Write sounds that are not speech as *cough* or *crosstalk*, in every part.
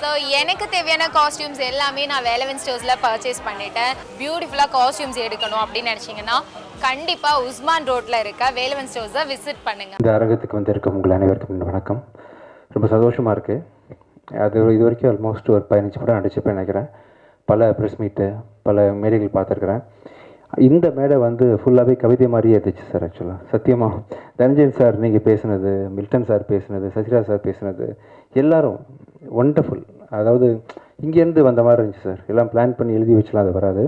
So எனக்கு தேவையான costumes எல்லாமே நான் வேலவன் ஸ்டோர்ஸில் பர்ச்சேஸ் பண்ணிட்டேன். பியூட்டிஃபுல்லாக காஸ்டியூம்ஸ் எடுக்கணும் அப்படின்னு நினச்சிங்கன்னா கண்டிப்பாக உஸ்மான் ரோட்டில் இருக்க வேலவன் ஸ்டோர்ஸை விசிட் பண்ணுங்கள் இந்த அரங்கத்துக்கு வந்திருக்கும் உங்கள் அனைவருக்கும் வணக்கம். ரொம்ப சந்தோஷமாக இருக்குது அது இது வரைக்கும் ஆல்மோஸ்ட் ஒரு பதினஞ்சு படம் நடிச்சிருப்பேன் நினைக்கிறேன். பல ப்ரெஸ் மீட்டு பல மேடைகள் பார்த்துருக்குறேன். இந்த மேடை வந்து ஃபுல்லாகவே கவிதை மாதிரியே இருந்துச்சு சார் ஆக்சுவலாக சத்தியமாக தனஞ்சயன் சார் நீங்கள் பேசுனது மில்டன் சார் பேசுனது சசிரா சார் பேசுனது எல்லாரும் ஒண்டர்ஃபுல் அதாவது இங்கேருந்து வந்த மாதிரி இருந்துச்சு சார் எல்லாம் பிளான் பண்ணி எழுதி வச்சுலாம் அது வராது.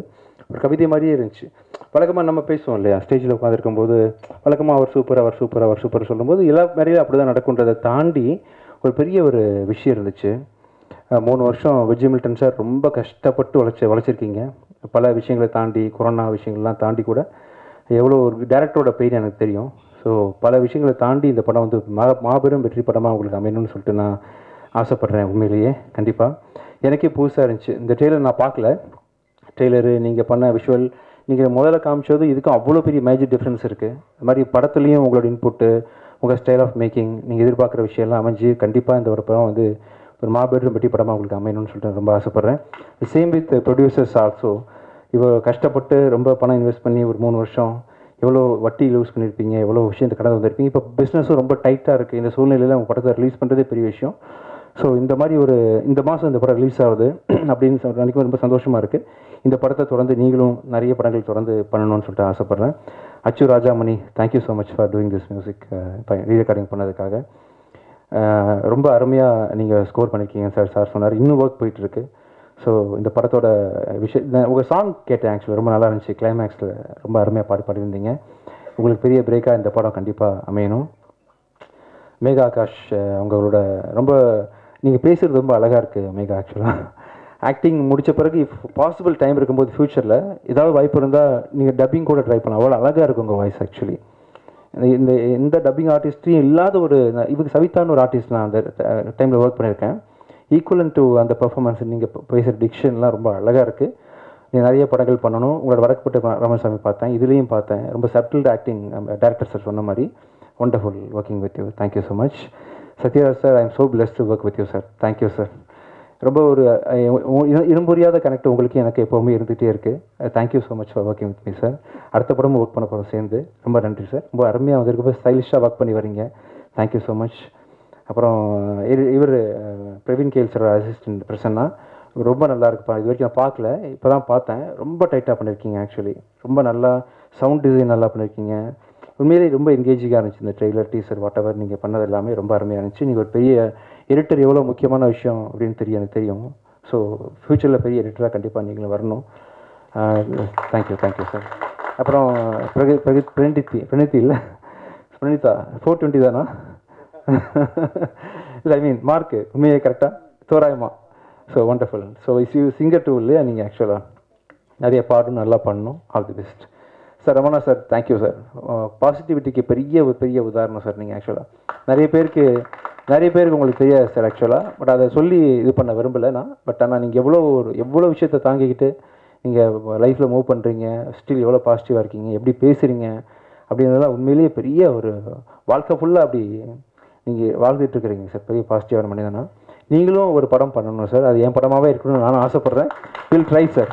ஒரு கவிதை மாதிரியே இருந்துச்சு. வழக்கமாக நம்ம பேசுவோம் இல்லையா? ஸ்டேஜில் உட்காந்துருக்கும் போது வழக்கமாக அவர் சூப்பர் அவர் சூப்பர் அவர் சூப்பர் சொல்லும்போது எல்லா மாதிரியும் அப்படி தான் நடக்குன்றதை தாண்டி ஒரு பெரிய ஒரு விஷயம் இருந்துச்சு. மூணு வருஷம் விஜய் மில்டன் சார் ரொம்ப கஷ்டப்பட்டு உழைச்சி உழைச்சிருக்கீங்க. பல விஷயங்களை தாண்டி கொரோனா விஷயங்கள்லாம் தாண்டி கூட எவ்வளோ ஒரு டேரக்டரோட பெயின் எனக்கு தெரியும். ஸோ பல விஷயங்களை தாண்டி இந்த படம் வந்து மா மாபெரும் வெற்றி படமாக உங்களுக்கு அமையணும்னு சொல்லிட்டு நான் ஆசைப்பட்றேன் உண்மையிலேயே கண்டிப்பாக எனக்கே புதுசாக இருந்துச்சு. இந்த ட்ரெய்லர் நான் பார்க்கல. ட்ரெய்லரு நீங்கள் பண்ண விஷுவல் நீங்கள் முதல்ல காமிச்சது இதுக்கும் அவ்வளோ பெரிய மேஜர் டிஃப்ரென்ஸ் இருக்குது அது மாதிரி படத்துலேயும் உங்களோட இன்புட்டு உங்கள் ஸ்டைல் ஆஃப் மேக்கிங் நீங்கள் எதிர்பார்க்குற விஷயம்லாம் அமைஞ்சு கண்டிப்பாக இந்த ஒரு படம் வந்து ஒரு மாபெரும் பெட்டி படமாக உங்களுக்கு அமையணும்னு சொல்லிட்டு ரொம்ப ஆசைப்பட்றேன். சேம் வித் ப்ரொடியூசர்ஸ் ஆல்சோ இவ்வளோ கஷ்டப்பட்டு ரொம்ப பணம் இன்வெஸ்ட் பண்ணி ஒரு மூணு வருஷம் எவ்வளோ வட்டி யூஸ் பண்ணியிருப்பீங்க எவ்வளோ விஷயத்தை கடந்து வந்திருப்பீங்க. இப்போ பிஸ்னஸும் ரொம்ப டைட்டாக இருக்குது இந்த சூழ்நிலையில் உங்கள் படத்தை ரிலீஸ் பண்ணுறதே பெரிய விஷயம். ஸோ இந்த மாதிரி ஒரு இந்த மாதம் இந்த படம் ரிலீஸ் ஆகுது *clears throat* அப்படின்னு சொல்ற அன்றைக்கும் ரொம்ப சந்தோஷமாக இருக்குது இந்த படத்தை தொடர்ந்து நீங்களும் நிறைய படங்கள் தொடர்ந்து பண்ணணும்னு சொல்லிட்டு ஆசைப்பட்றேன். Achu Rajamani thank you so much for doing this music rerecording பண்ணதுக்காக. ரொம்ப அருமையாக நீங்கள் ஸ்கோர் பண்ணியிருக்கீங்க சார் சார் சொன்னார். இன்னும் ஒர்க் போயிட்டுருக்கு. ஸோ இந்த படத்தோட விஷயம் நான் உங்கள் சாங் கேட்டேன் ஆக்சுவலி ரொம்ப நல்லா இருந்துச்சு. கிளைமேக்ஸில் ரொம்ப அருமையாக பாடி பாடியிருந்தீங்க. உங்களுக்கு பெரிய பிரேக்காக இந்த படம் கண்டிப்பாக அமையணும். மேகா ஆகாஷ் அவங்களோட உங்களோட ரொம்ப நீங்கள் பேசுகிறது ரொம்ப அழகாக இருக்குது மேகா ஆக்சுவலாக ஆக்டிங் முடித்த பிறகு இஃப் பாசிபிள் டைம் இருக்கும்போது ஃப்யூச்சரில் ஏதாவது வாய்ப்பு இருந்தால் நீங்கள் டப்பிங் கூட ட்ரை பண்ணலாம். அவ்வளோ அழகாக இருக்கும் உங்கள் வாய்ஸ் ஆக்சுவலி இந்த எந்த டப்பிங் ஆர்டிஸ்ட்டையும் இல்லாத ஒரு இவங்க சவிதான்னு ஒரு ஆர்டிஸ்ட் நான் அந்த டைமில் ஒர்க் பண்ணியிருக்கேன். ஈக்குவலன் டு அந்த பர்ஃபாமன்ஸ் நீங்கள் பேசுகிற டிக்ஷன்லாம் ரொம்ப அழகாக இருக்குது நீங்கள் நிறைய படங்கள் பண்ணணும். உங்களோட வரக்கப்பட்ட ராமசாமி பார்த்தேன். இதுலேயும் பார்த்தேன். ரொம்ப சப்டில் ஆக்டிங் டேரக்டர் சார் சொன்ன மாதிரி. Wonderful working with you thank you so much Sathyaraj sir I am so pleased to work with you sir thank you sir ரொம்ப ஒரு இரும்புரியாத கனெக்ட் உங்களுக்கு எனக்கு எப்போவுமே இருந்துகிட்டே இருக்குது thank you so much for working with me sir அடுத்த படமும் ஒர்க் பண்ண போகிறோம் சேர்ந்து. ரொம்ப நன்றி சார் ரொம்ப அருமையாக வந்திருக்கு. ஸ்டைலிஷாக ஒர்க் பண்ணி வரீங்க. தேங்க்யூ ஸோ மச் அப்புறம் இவர் uh, பிரவீன் கேல் சார் அசிஸ்டன்ட் பிரசன்னா ரொம்ப நல்லா இருக்குப்பா. இது வரைக்கும் நான் பார்க்கல. இப்போ தான் பார்த்தேன். ரொம்ப டைட்டாக பண்ணியிருக்கீங்க ஆக்சுவலி ரொம்ப நல்லா சவுண்ட் டிசைன் நல்லா பண்ணியிருக்கீங்க உண்மையிலே ரொம்ப என்கேஜிங்காக இருந்துச்சு இந்த ட்ரெய்லர் டீசர் வாட் எவர் நீங்கள் பண்ணது எல்லாமே. ரொம்ப அருமையாக இருந்துச்சு. நீங்கள் ஒரு பெரிய எடிட்டர் எவ்வளோ முக்கியமான விஷயம் அப்படின்னு தெரியும் எனக்கு தெரியும். ஸோ ஃப்யூச்சரில் பெரிய எடிட்டராக கண்டிப்பாக நீங்களும் வரணும். தேங்க்யூ தேங்க்யூ சார் அப்புறம் பிரகி பிரகி பிரணித்தி பிரணித்தி இல்லை? பிரணிதா ஃபோர் டுவெண்ட்டி தானா? இல்லை ஐ மீன் மார்க்கு உண்மையே கரெக்டாக தோராயமா? So wonderful so is you singer too இல்லையா நீங்கள் ஆக்சுவலாக நிறைய பாடும் நல்லா பண்ணணும். All the best sir Ramana sir thank you sir பாசிட்டிவிட்டிக்கு பெரிய ஒரு பெரிய உதாரணம் சார் நீங்கள் ஆக்சுவலாக நிறைய பேருக்கு நிறைய பேருக்கு உங்களுக்கு தெரியாது சார் ஆக்சுவலாக பட் அதை சொல்லி இது பண்ண விரும்பலை நான். பட் ஆனால் நீங்கள் எவ்வளோ ஒரு எவ்வளோ விஷயத்தை தாங்கிக்கிட்டு நீங்கள் லைஃப்பில் மூவ் பண்ணுறீங்க ஸ்டில் எவ்வளோ பாசிட்டிவாக இருக்கீங்க எப்படி பேசுகிறீங்க அப்படின்றதெல்லாம் உண்மையிலேயே பெரிய ஒரு வாழ்க்கை ஃபுல்லாக அப்படி நீங்கள் வாழ்ந்துட்டு இருக்கிறீங்க சார் பெரிய பாசிட்டிவான மனிதனா. நீங்களும் ஒரு படம் பண்ணணும் சார் அது என் படமாகவே இருக்கணும்னு நானும் ஆசைப்பட்றேன். வில் ட்ரை சார்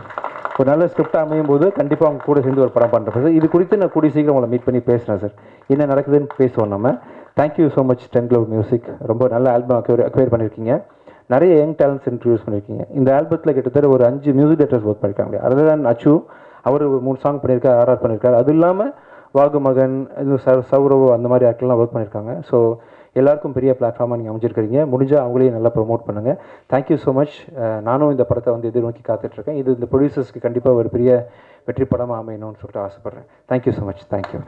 ஒரு நல்ல ஸ்கிரிப்ட் அமையும் போது கண்டிப்பாக அவங்க கூட சேர்ந்து ஒரு படம் பண்ணுறேன் சார் இது குறித்து நான் கூடிய சீக்கிரம் உங்களை மீட் பண்ணி பேசுகிறேன் சார் என்ன நடக்குதுன்னு பேசுவோம் நம்ம. Thank you so much ten cloud music ரொம்ப நல்ல ஆல்பம் அக்வேர் அக்வேர் பண்ணியிருக்கீங்க நிறைய யங் டேலண்ட்ஸ் இன்ட்ரடியூஸ் பண்ணியிருக்கீங்க இந்த ஆல்பத்தில் கிட்டத்தட்ட ஒரு அஞ்சு மியூசிக் டேரக்டர்ஸ் ஒர்க் பண்ணியிருக்காங்க அதர் தான் அச்சு அவர் ஒரு மூணு சாங் பண்ணியிருக்காரு ஆர்ஆர் பண்ணியிருக்காரு அது இல்லாமல் வாகுமகன் இன்னும் ச சௌரவ் அந்த மாதிரி ஆட்கள்லாம் ஒர்க் பண்ணியிருக்காங்க ஸோ எல்லாருக்கும் பெரிய பிளாட்ஃபார்மாக நீங்கள் அமைஞ்சிருக்கிறீங்க. முடிஞ்சால் அவங்களையும் நல்லா ப்ரொமோட் பண்ணுங்கள் தேங்க்யூ ஸோ மச் நானும் இந்த படத்தை வந்து எதிர்நோக்கி காத்துட்ருக்கேன். இது இந்த ப்ரொடியூசர்ஸ்க்கு கண்டிப்பாக ஒரு பெரிய வெற்றி படமாக அமையணும்னு சொல்லிட்டு ஆசைப்பட்றேன். Thank you so much thank you